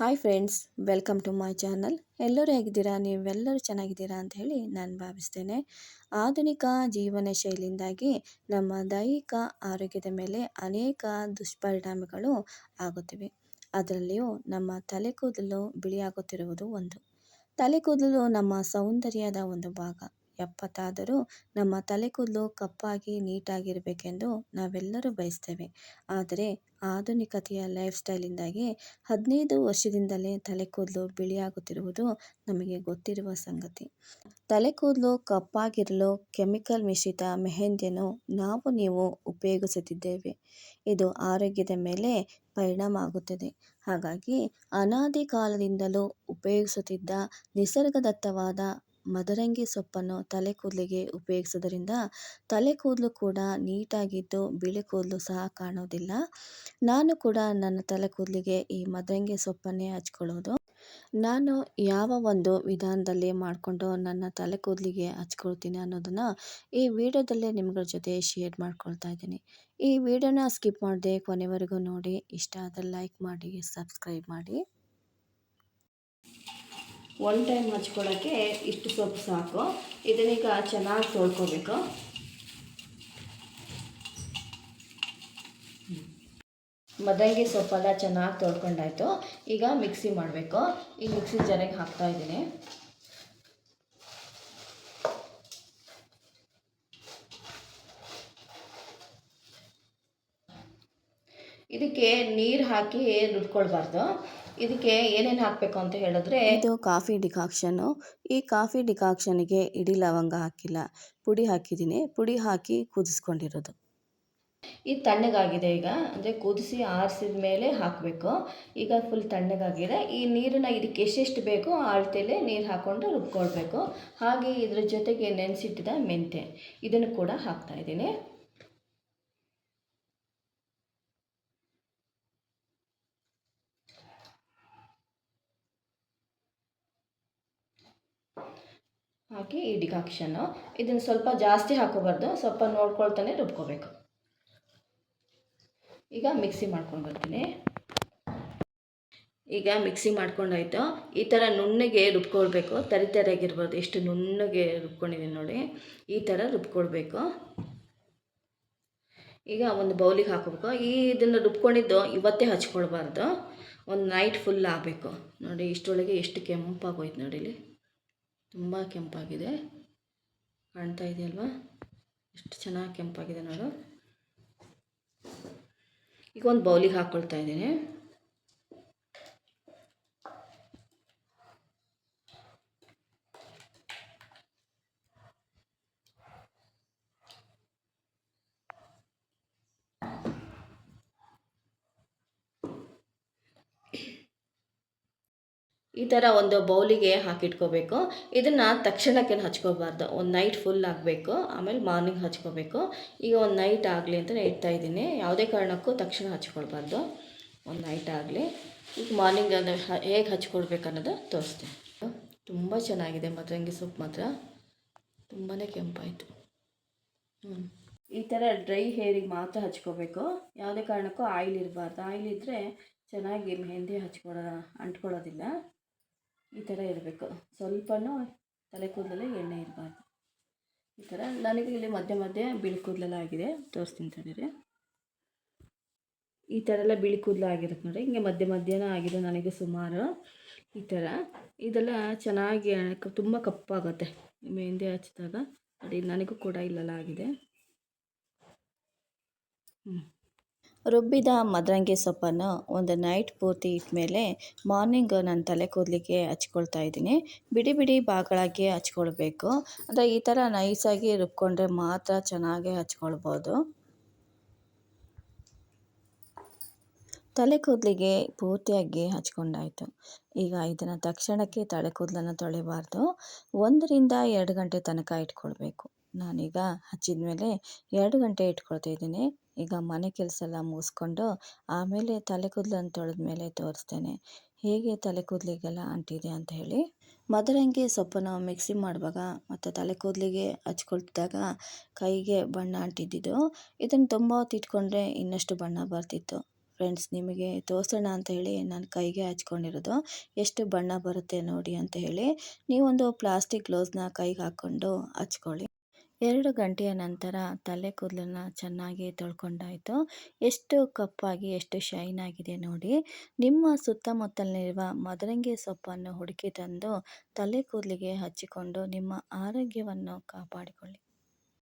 Hi friends, welcome to my channel. ಎಲ್ಲರೂ ಹೇಗಿದ್ದೀರಾ? ನೀವೆಲ್ಲರೂ ಚೆನ್ನಾಗಿದ್ದೀರಾ ಅಂತ ಹೇಳಿ ನಾನು ಭಾವಿಸ್ತೇನೆ. ಆಧುನಿಕ ಜೀವನ ಶೈಲಿಯಿಂದಾಗಿ ನಮ್ಮ ದೈಹಿಕ ಆರೋಗ್ಯದ ಮೇಲೆ ಅನೇಕ ದುಷ್ಪರಿಣಾಮಗಳು ಆಗುತ್ತಿವೆ. ಅದರಲ್ಲಿಯೂ ನಮ್ಮ ತಲೆ ಕೂದಲು ಬಿಳಿಯಾಗುತ್ತಿರುವುದು ಒಂದು. ತಲೆ ಕೂದಲು ನಮ್ಮ ಸೌಂದರ್ಯದ ಒಂದು ಭಾಗ. ಎಪ್ಪತ್ತಾದರೂ ನಮ್ಮ ತಲೆ ಕೂದಲು ಕಪ್ಪಾಗಿ ನೀಟಾಗಿರಬೇಕೆಂದು ನಾವೆಲ್ಲರೂ ಬಯಸ್ತೇವೆ. ಆದರೆ ಆಧುನಿಕತೆಯ ಲೈಫ್ ಸ್ಟೈಲಿಂದಾಗಿ ಹದಿನೈದು ವರ್ಷದಿಂದಲೇ ತಲೆ ಕೂದಲು ಬಿಳಿಯಾಗುತ್ತಿರುವುದು ನಮಗೆ ಗೊತ್ತಿರುವ ಸಂಗತಿ. ತಲೆ ಕೂದಲು ಕಪ್ಪಾಗಿರಲು ಕೆಮಿಕಲ್ ಮಿಶ್ರಿತ ಮೆಹೆಂದಿಯನ್ನು ನಾವು ನೀವು ಉಪಯೋಗಿಸುತ್ತಿದ್ದೇವೆ. ಇದು ಆರೋಗ್ಯದ ಮೇಲೆ ಪರಿಣಾಮ ಆಗುತ್ತದೆ. ಹಾಗಾಗಿ ಅನಾದಿ ಕಾಲದಿಂದಲೂ ಉಪಯೋಗಿಸುತ್ತಿದ್ದ ನಿಸರ್ಗದತ್ತವಾದ ಮದರಂಗಿ ಸೊಪ್ಪನ್ನು ತಲೆ ಕೂದಲಿಗೆ ಉಪಯೋಗಿಸೋದ್ರಿಂದ ತಲೆ ಕೂದಲು ಕೂಡ ನೀಟಾಗಿದ್ದು ಬಿಳಿ ಕೂದಲು ಸಹ ಕಾಣೋದಿಲ್ಲ. ನಾನು ಕೂಡ ನನ್ನ ತಲೆ ಕೂದಲಿಗೆ ಈ ಮದರಂಗಿ ಸೊಪ್ಪನ್ನೇ ಹಚ್ಕೊಳ್ಳೋದು. ನಾನು ಯಾವ ಒಂದು ವಿಧಾನದಲ್ಲಿ ಮಾಡಿಕೊಂಡು ನನ್ನ ತಲೆ ಕೂದಲಿಗೆ ಹಚ್ಕೊಳ್ತೀನಿ ಅನ್ನೋದನ್ನು ಈ ವಿಡಿಯೋದಲ್ಲೇ ನಿಮ್ಗಳ ಜೊತೆ ಶೇರ್ ಮಾಡ್ಕೊಳ್ತಾ ಇದ್ದೀನಿ. ಈ ವಿಡಿಯೋನ ಸ್ಕಿಪ್ ಮಾಡದೆ ಕೊನೆವರೆಗೂ ನೋಡಿ. ಇಷ್ಟ ಆದರೆ ಲೈಕ್ ಮಾಡಿ, ಸಬ್ಸ್ಕ್ರೈಬ್ ಮಾಡಿ. ಒನ್ ಟೈಮ್ ಹಚ್ಕೊಳ್ಳೋಕ್ಕೆ ಇಷ್ಟು ಸೊಪ್ಪು ಸಾಕು. ಇದನ್ನೀಗ ಚೆನ್ನಾಗಿ ತೊಳ್ಕೊಬೇಕು. ಮದಂಗಿ ಸೊಪ್ಪೆಲ್ಲ ಚೆನ್ನಾಗಿ ತೊಳ್ಕೊಂಡಾಯ್ತು. ಈಗ ಮಿಕ್ಸಿ ಮಾಡಬೇಕು. ಈ ಮಿಕ್ಸಿ ಜನಕ್ಕೆ ಹಾಕ್ತಾ ಇದ್ದೀನಿ. ಇದಕ್ಕೆ ನೀರು ಹಾಕಿ ರುಬ್ಕೊಳ್ಬಾರ್ದು. ಇದಕ್ಕೆ ಏನೇನು ಹಾಕಬೇಕು ಅಂತ ಹೇಳಿದ್ರೆ ಇದು ಕಾಫಿ ಡಿಕಾಕ್ಷನ್ನು. ಈ ಕಾಫಿ ಡಿಕಾಕ್ಷನ್ಗೆ ಇಡೀ ಲವಂಗ ಹಾಕಿಲ್ಲ. ಪುಡಿ ಹಾಕಿದ್ದೀನಿ. ಪುಡಿ ಹಾಕಿ ಕುದಿಸ್ಕೊಂಡಿರೋದು. ಇದು ತಣ್ಣಗಾಗಿದೆ ಈಗ. ಅಂದರೆ ಕುದಿಸಿ ಆರಿಸಿದ ಮೇಲೆ ಹಾಕಬೇಕು. ಈಗ ಫುಲ್ ತಣ್ಣಗಾಗಿದೆ. ಈ ನೀರನ್ನ ಇದಕ್ಕೆ ಎಷ್ಟೆಷ್ಟು ಬೇಕೋ ಅಳತೆಲೆ ನೀರು ಹಾಕ್ಕೊಂಡು ರುಬ್ಕೊಳ್ಬೇಕು. ಹಾಗೆ ಇದ್ರ ಜೊತೆಗೆ ನೆನೆಸಿಟ್ಟಿದ ಮೆಂತೆ ಇದನ್ನು ಕೂಡ ಹಾಕ್ತಾ ಇದ್ದೀನಿ ಹಾಕಿ ಈ ಡಿಕಾಕ್ಷನ್ನು ಇದನ್ನು ಸ್ವಲ್ಪ ಜಾಸ್ತಿ ಹಾಕೋಬಾರ್ದು, ಸ್ವಲ್ಪ ನೋಡ್ಕೊಳ್ತಾನೆ ರುಬ್ಕೋಬೇಕು. ಈಗ ಮಿಕ್ಸಿ ಮಾಡ್ಕೊಂಡು ಬರ್ತೀನಿ. ಈಗ ಮಿಕ್ಸಿ ಮಾಡ್ಕೊಂಡೋಯ್ತು ಈ ಥರ ನುಣ್ಣಗೆ ರುಬ್ಕೊಳ್ಬೇಕು. ತರಿ ತರಿಯಾಗಿರ್ಬೋದು. ಎಷ್ಟು ನುಣ್ಣಗೆ ರುಬ್ಕೊಂಡಿದ್ದೀನಿ ನೋಡಿ. ಈ ಥರ ರುಬ್ಕೊಳ್ಬೇಕು. ಈಗ ಒಂದು ಬೌಲಿಗೆ ಹಾಕೋಬೇಕು ಈ ಇದನ್ನು ರುಬ್ಕೊಂಡಿದ್ದು ಇವತ್ತೇ ಹಚ್ಕೊಳ್ಬಾರ್ದು. ಒಂದು ನೈಟ್ ಫುಲ್ ಆಗಬೇಕು. ನೋಡಿ ಇಷ್ಟೊಳಗೆ ಎಷ್ಟು ಕೆಂಪಾಗೋಯ್ತು ನೋಡಿ ತುಂಬ ಕೆಂಪಾಗಿದೆ. ಕಾಣ್ತಾ ಇದೆಯಲ್ವಾ? ಎಷ್ಟು ಚೆನ್ನಾಗಿ ಕೆಂಪಾಗಿದೆ ನೋಡು. ಈಗ ಒಂದು ಬೌಲಿಗೆ ಹಾಕ್ಕೊಳ್ತಾ ಇದ್ದೀನಿ. ಈ ಥರ ಒಂದು ಬೌಲಿಗೆ ಹಾಕಿಟ್ಕೋಬೇಕು. ಇದನ್ನು ತಕ್ಷಣಕ್ಕೆ ಹಚ್ಕೋಬಾರ್ದು. ಒಂದು ನೈಟ್ ಫುಲ್ ಆಗಬೇಕು. ಆಮೇಲೆ ಮಾರ್ನಿಂಗ್ ಹಚ್ಕೋಬೇಕು. ಈಗ ಒಂದು ನೈಟ್ ಆಗಲಿ ಅಂತ ಇಡ್ತಾ ಇದ್ದೀನಿ. ಯಾವುದೇ ಕಾರಣಕ್ಕೂ ತಕ್ಷಣ ಹಚ್ಕೊಳ್ಬಾರ್ದು. ಒಂದು ನೈಟ್ ಆಗಲಿ. ಈಗ ಮಾರ್ನಿಂಗ್ ಅದು ಹೇಗೆ ಹಚ್ಕೊಳ್ಬೇಕು ಅನ್ನೋದು ತೋರಿಸ್ತೀನಿ. ತುಂಬ ಚೆನ್ನಾಗಿದೆ ಮದ್ರಂಗಿ ಸೊಪ್ಪು ಮಾತ್ರ. ತುಂಬಾ ಕೆಂಪಾಯಿತು. ಹ್ಞೂ ಈ ಥರ ಡ್ರೈ ಹೇರಿಗೆ ಮಾತ್ರ ಹಚ್ಕೋಬೇಕು. ಯಾವುದೇ ಕಾರಣಕ್ಕೂ ಆಯಿಲ್ ಇರಬಾರ್ದು. ಆಯಿಲ್ ಇದ್ದರೆ ಚೆನ್ನಾಗಿ ಮೆಹಂದಿ ಹಚ್ಕೊಳ್ಳೋ ಅಂಟ್ಕೊಳ್ಳೋದಿಲ್ಲ. ಈ ಥರ ಇರಬೇಕು. ಸ್ವಲ್ಪನೂ ತಲೆ ಕೂದಲಲ್ಲಿ ಎಣ್ಣೆ ಇರಬಾರ್ದು. ಈ ಥರ ನನಗೆ ಇಲ್ಲಿ ಮಧ್ಯೆ ಮಧ್ಯೆ ಬಿಳಿ ಕೂದಲೆಲ್ಲ ಆಗಿದೆ. ತೋರಿಸ್ತೀನಿ ತಡೀರಿ. ಈ ಥರ ಎಲ್ಲ ಬಿಳಿ ಕೂದಲು ಆಗಿರುತ್ತೆ ನೋಡಿ. ಹಿಂಗೆ ಮಧ್ಯ ಮಧ್ಯಾಹ್ನ ಆಗಿದೆ ನನಗೆ ಸುಮಾರು. ಈ ಥರ. ಇದೆಲ್ಲ ಚೆನ್ನಾಗಿ ತುಂಬ ಕಪ್ಪಾಗುತ್ತೆ. ಮೆಹಂದಿ ಹಚ್ಚಿದಾಗ. ನೋಡಿ ನನಗೂ ಕೂಡ ಇಲ್ಲೆಲ್ಲ ಆಗಿದೆ. ಹ್ಞೂ ರುಬ್ಬಿದ ಮದರಂಗಿ ಸೊಪ್ಪನ್ನು ಒಂದು ನೈಟ್ ಪೂರ್ತಿ ಇಟ್ಮೇಲೆ ಮಾರ್ನಿಂಗ್ ನಾನು ತಲೆ ಕೂದಲಿಗೆ ಹಚ್ಕೊಳ್ತಾ ಇದ್ದೀನಿ. ಬಿಡಿ ಬಿಡಿ ಭಾಗಗಳಾಗಿ ಹಚ್ಕೊಳ್ಬೇಕು. ಅಂದರೆ ಈ ಥರ ನೈಸಾಗಿ ರುಬ್ಕೊಂಡ್ರೆ ಮಾತ್ರ ಚೆನ್ನಾಗಿ ಹಚ್ಕೊಳ್ಬೋದು. ತಲೆ ಕೂದಲಿಗೆ ಪೂರ್ತಿಯಾಗಿ ಹಚ್ಕೊಂಡಾಯಿತು. ಈಗ ಇದನ್ನು ತಕ್ಷಣಕ್ಕೆ ತಲೆ ಕೂದಲನ್ನು ತೊಳಿಬಾರ್ದು. ಒಂದರಿಂದ ಎರಡು ಗಂಟೆ ತನಕ ಇಟ್ಕೊಳ್ಬೇಕು. ನಾನೀಗ ಹಚ್ಚಿದ ಮೇಲೆ ಎರಡು ಗಂಟೆ ಇಟ್ಕೊಳ್ತಾ ಇದ್ದೀನಿ. ಈಗ ಮನೆ ಕೆಲಸ ಎಲ್ಲ ಮುಗಿಸ್ಕೊಂಡು ಆಮೇಲೆ ತಲೆ ಕೂದಲನ್ನು ತೊಳೆದ ಮೇಲೆ ತೋರಿಸ್ತೇನೆ. ಹೇಗೆ ತಲೆ ಕೂದಲಿಗೆಲ್ಲ ಅಂಟಿದೆ ಅಂತ ಹೇಳಿ. ಮದರಂಗಿ ಸೊಪ್ಪನ್ನು ಮಿಕ್ಸಿ ಮಾಡುವಾಗ ಮತ್ತು ತಲೆ ಕೂದಲಿಗೆ ಹಚ್ಕೊಳ್ತಿದ್ದಾಗ ಕೈಗೆ ಬಣ್ಣ ಅಂಟಿದ್ದಿದ್ದು. ಇದನ್ನು ತುಂಬ ಹೊತ್ತಿಟ್ಕೊಂಡ್ರೆ ಇನ್ನಷ್ಟು ಬಣ್ಣ ಬರ್ತಿತ್ತು. ಫ್ರೆಂಡ್ಸ್, ನಿಮಗೆ ತೋರಿಸೋಣ ಅಂತ ಹೇಳಿ ನಾನು ಕೈಗೆ ಹಚ್ಕೊಂಡಿರೋದು. ಎಷ್ಟು ಬಣ್ಣ ಬರುತ್ತೆ ನೋಡಿ ಅಂತ ಹೇಳಿ ನೀವೊಂದು ಪ್ಲಾಸ್ಟಿಕ್ ಗ್ಲೌಸ್ನ ಕೈಗೆ ಹಾಕ್ಕೊಂಡು ಹಚ್ಕೊಳ್ಳಿ. ಎರಡು ಗಂಟೆಯ ನಂತರ ತಲೆ ಕೂದಲನ್ನ ಚೆನ್ನಾಗಿ ತೊಳ್ಕೊಂಡಾಯಿತು. ಎಷ್ಟು ಕಪ್ಪಾಗಿ, ಎಷ್ಟು ಶೈನ್ ಆಗಿದೆ ನೋಡಿ. ನಿಮ್ಮ ಸುತ್ತಮುತ್ತಲಿರುವ ಮದರಂಗಿ ಸೊಪ್ಪನ್ನು ಹುಡುಕಿ ತಂದು ತಲೆ ಕೂದಲಿಗೆ ಹಚ್ಚಿಕೊಂಡು ನಿಮ್ಮ ಆರೋಗ್ಯವನ್ನು ಕಾಪಾಡಿಕೊಳ್ಳಿ.